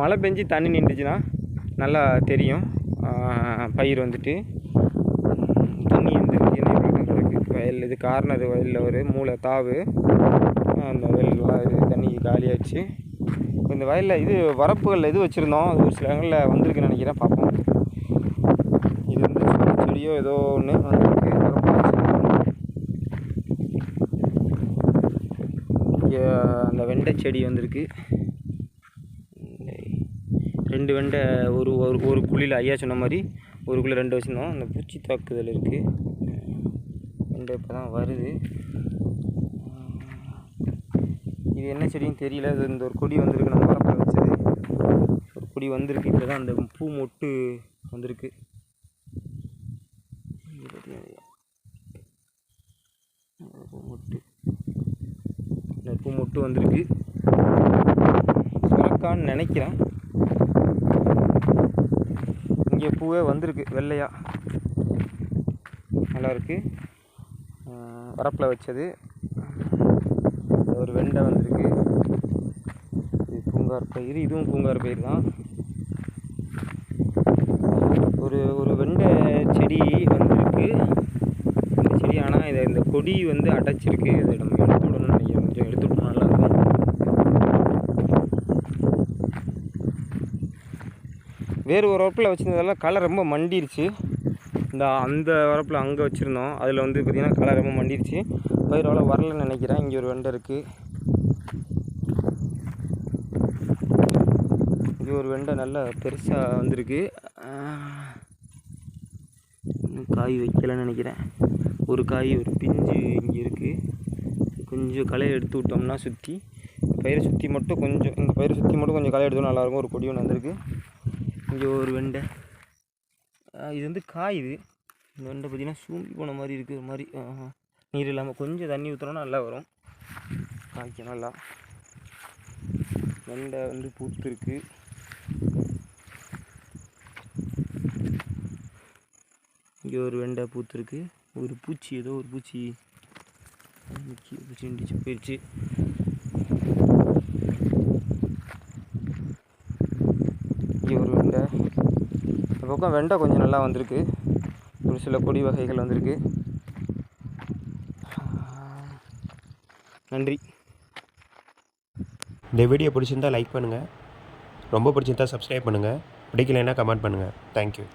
மழை பெஞ்சு தண்ணி நின்றுச்சுன்னா நல்லா தெரியும். பயிர் வந்துட்டு தண்ணி வந்து என்ன வயல் இது கார்னர் வயலில் ஒரு மூளை தாவு. அந்த வயல்லாம் இது தண்ணி காலியாகிடுச்சு இந்த வயலில் இது வரப்புகளில் இது வச்சுருந்தோம். அது ஒரு சில இடங்களில் வந்திருக்குன்னு நினைக்கிறேன். பார்ப்போம். இது வந்து செடியோ ஏதோ ஒன்று வந்திருக்கு. இங்கே அந்த வெண்டை செடி வந்திருக்கு. ரெண்டு வெண்டை ஒரு ஒரு ஒரு குழியில் ஐயா சொன்ன மாதிரி ஒரு குழி ரெண்டு வச்சுருந்தோம். அந்த பூச்சி தாக்குதல் இருக்குது ரெண்டு இப்போ தான் வருது இது என்ன செடின்னு தெரியல. இது இந்த ஒரு கொடி வந்திருக்கு. நம்ம வரப்பில் வச்சது. ஒரு கொடி வந்திருக்கு. இப்போ தான் அந்த பூ மொட்டு வந்திருக்கு. இந்த பூ மொட்டு. இந்த பூ மொட்டு வந்திருக்கு. சுரக்கான்னு நினைக்கிறேன். இங்கே பூவே வந்திருக்கு வெள்ளையா. நல்லாயிருக்கு வரப்பில் வச்சது. ஒரு வெண்டை வந்திருக்கு. இது பூங்கார் பயிர் இதுவும் பூங்கார் பயிர் தான். ஒரு ஒரு வெண்டை செடி வந்திருக்கு. இந்த செடி ஆனால் இதை இந்த கொடி வந்து அடைச்சிருக்கு. இதை நம்ம எடுத்து விடணும்னு நினைக்கிறேன். கொஞ்சம் எடுத்து விட்டோம் நல்லாயிருக்கும் வேறு ஒரு வரப்பில் வச்சுருந்ததெல்லாம் கலர் ரொம்ப மண்டிருச்சு. இந்த அந்த வரப்பில் அங்கே வச்சுருந்தோம். அதில் வந்து பார்த்திங்கன்னா கலர் ரொம்ப மண்டிருச்சு. பயிர் அவ்வளோ வரலன்னு நினைக்கிறேன். இங்கே ஒரு வெண்டை இருக்குது இங்கே ஒரு வெண்டை நல்லா பெருசாக வந்திருக்கு. இன்னும் காய் வைக்கலைன்னு நினைக்கிறேன். ஒரு காய் ஒரு பிஞ்சு இங்கே இருக்குது கொஞ்சம் களையை எடுத்து விட்டோம்னா சுற்றி பயிரை சுற்றி மட்டும் கொஞ்சம் இந்த பயிரை சுற்றி மட்டும் கொஞ்சம் களை எடுத்தோம் நல்லாயிருக்கும். ஒரு கொடி ஒன்று வந்திருக்கு. இங்கே ஒரு வெண்டை. இது வந்து காய் இது. இந்த வெண்டை பார்த்திங்கன்னா சூம்பி போன மாதிரி இருக்குது ஒரு மாதிரி நீர் இல்லாமல் கொஞ்சம் தண்ணி ஊற்றுனோன்னா நல்லா வரும். காய்க்கும் நல்லா. வெண்டை வந்து பூத்துருக்கு. இங்கே ஒரு வெண்டை பூத்துருக்கு. ஒரு பூச்சி ஏதோ ஒரு பூச்சி. பூச்சி போயிடுச்சு இங்கே ஒரு வெண்டை இந்த பக்கம் வெண்டை கொஞ்சம் நல்லா வந்திருக்கு. ஒரு சில கொடி வகைகள் வந்திருக்கு. நன்றி. இந்த வீடியோ பிடிச்சிருந்தா லைக் பண்ணுங்கள் ரொம்ப பிடிச்சிருந்தா சப்ஸ்கிரைப் பண்ணுங்கள் பிடிக்கலைன்னா கமெண்ட் பண்ணுங்கள் தேங்க்யூ